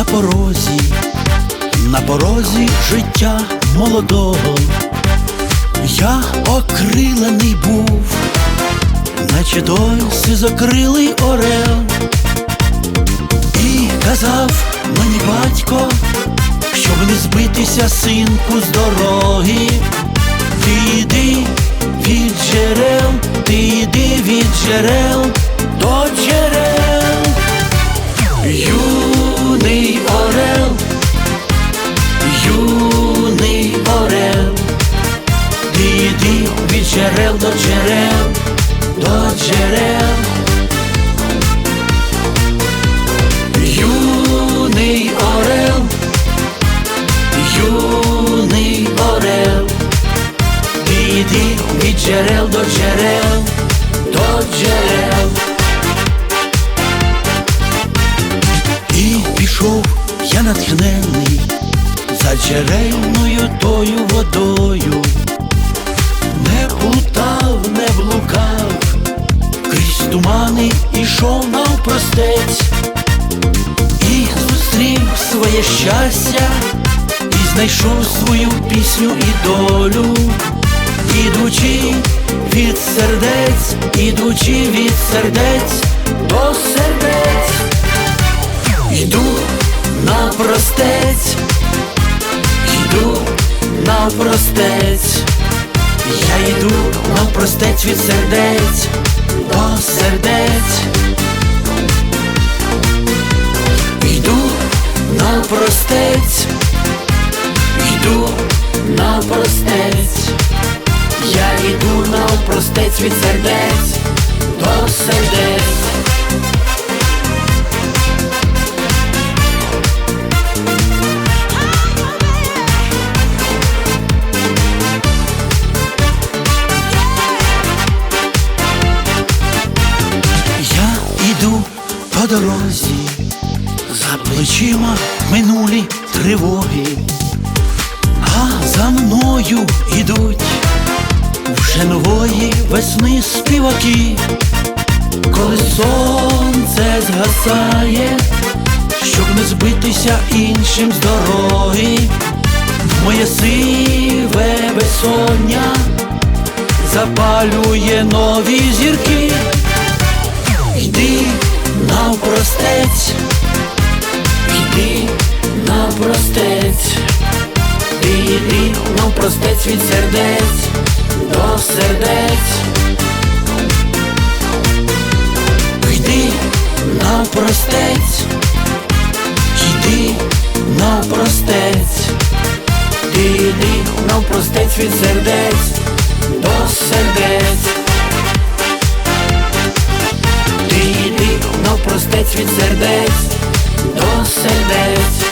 На порозі на порозі життя молодого я окрилений був, наче той сизокрилий орел, і казав мені батько, щоб не збитися синку з дороги. Ти від джерел, ти від джерел джерел до джерел, до джерел. Юний орел, юний орел, йди від джерел до джерел, до джерел. І пішов я натхнений за джерельною тою водою, навпростець і зустрів своє щастя, і знайшов свою пісню і долю, ідучи від сердець, ідучи від сердець до сердець, йду навпростець, йду навпростець, я йду навпростець від сердець. Йду навпростець, я йду навпростець від сердець до сердець. Я іду по дорозі, за плечима минулі тривоги, за мною ідуть вже нової весни співаки, коли сонце згасає, щоб не збитися іншим з дороги, моє сиве безсоння запалює нові зірки. Йди навпростець, від сердець до сердець, йди навпростець, йди навпростець, ти йди навпростець від сердець до сердець, ти йди навпростець від сердець до сердець.